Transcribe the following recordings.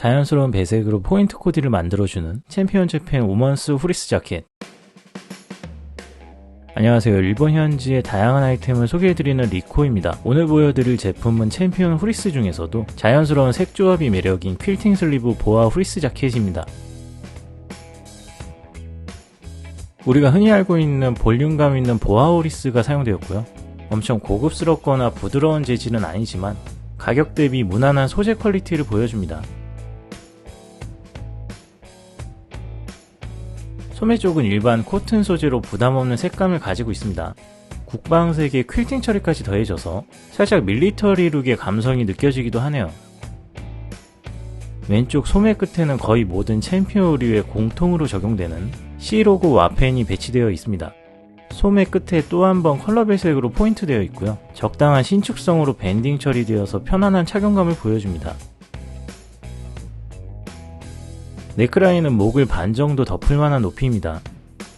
자연스러운 배색으로 포인트 코디를 만들어주는 챔피언 재팬 우먼스 후리스 자켓. 안녕하세요. 일본 현지의 다양한 아이템을 소개해드리는 리코입니다. 오늘 보여드릴 제품은 챔피언 후리스 중에서도 자연스러운 색 조합이 매력인 퀼팅 슬리브 보아 후리스 자켓입니다. 우리가 흔히 알고 있는 볼륨감 있는 보아 후리스가 사용되었고요. 엄청 고급스럽거나 부드러운 재질은 아니지만 가격 대비 무난한 소재 퀄리티를 보여줍니다 소매 쪽은 일반 코튼 소재로 부담없는 색감을 가지고 있습니다. 국방색에 퀼팅 처리까지 더해져서 살짝 밀리터리 룩의 감성이 느껴지기도 하네요. 왼쪽 소매 끝에는 거의 모든 챔피언 의류에 공통으로 적용되는 C로고 와펜이 배치되어 있습니다. 소매 끝에 또 한 번 컬러 배색으로 포인트되어 있고요. 적당한 신축성으로 밴딩 처리되어서 편안한 착용감을 보여줍니다. 네크라인은 목을 반 정도 덮을 만한 높이입니다.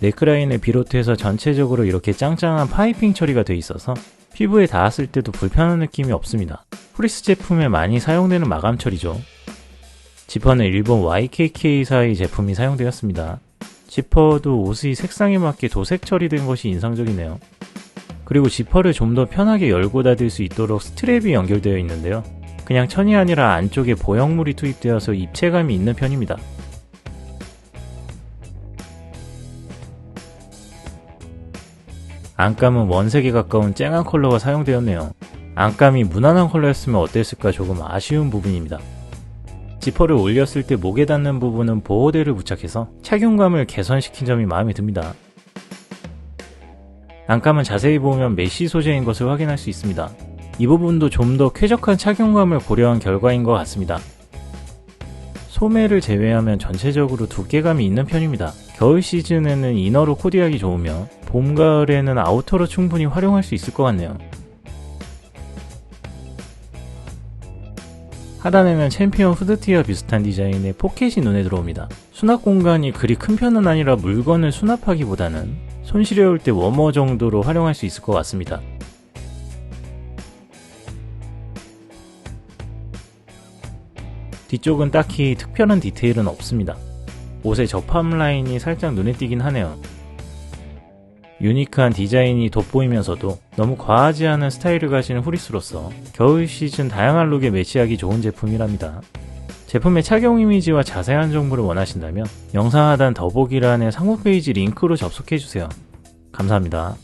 네크라인을 비롯해서 전체적으로 이렇게 짱짱한 파이핑 처리가 되어 있어서 피부에 닿았을 때도 불편한 느낌이 없습니다. 프리스 제품에 많이 사용되는 마감 처리죠. 지퍼는 일본 YKK사의 제품이 사용되었습니다. 지퍼도 옷의 색상에 맞게 도색 처리된 것이 인상적이네요. 그리고 지퍼를 좀 더 편하게 열고 닫을 수 있도록 스트랩이 연결되어 있는데요. 그냥 천이 아니라 안쪽에 보형물이 투입되어서 입체감이 있는 편입니다. 안감은 원색에 가까운 쨍한 컬러가 사용되었네요. 안감이 무난한 컬러였으면 어땠을까 조금 아쉬운 부분입니다. 지퍼를 올렸을 때 목에 닿는 부분은 보호대를 부착해서 착용감을 개선시킨 점이 마음에 듭니다. 안감은 자세히 보면 메쉬 소재인 것을 확인할 수 있습니다. 이 부분도 좀 더 쾌적한 착용감을 고려한 결과인 것 같습니다. 소매를 제외하면 전체적으로 두께감이 있는 편입니다. 겨울 시즌에는 이너로 코디하기 좋으며 봄, 가을에는 아우터로 충분히 활용할 수 있을 것 같네요. 하단에는 챔피언 후드티와 비슷한 디자인의 포켓이 눈에 들어옵니다. 수납 공간이 그리 큰 편은 아니라 물건을 수납하기보다는 손 시려울 때 워머 정도로 활용할 수 있을 것 같습니다. 뒤쪽은 딱히 특별한 디테일은 없습니다. 옷의 접합 라인이 살짝 눈에 띄긴 하네요. 유니크한 디자인이 돋보이면서도 너무 과하지 않은 스타일을 가지는 후리스로서 겨울 시즌 다양한 룩에 매치하기 좋은 제품이랍니다. 제품의 착용 이미지와 자세한 정보를 원하신다면 영상 하단 더보기란의 상호 페이지 링크로 접속해주세요. 감사합니다.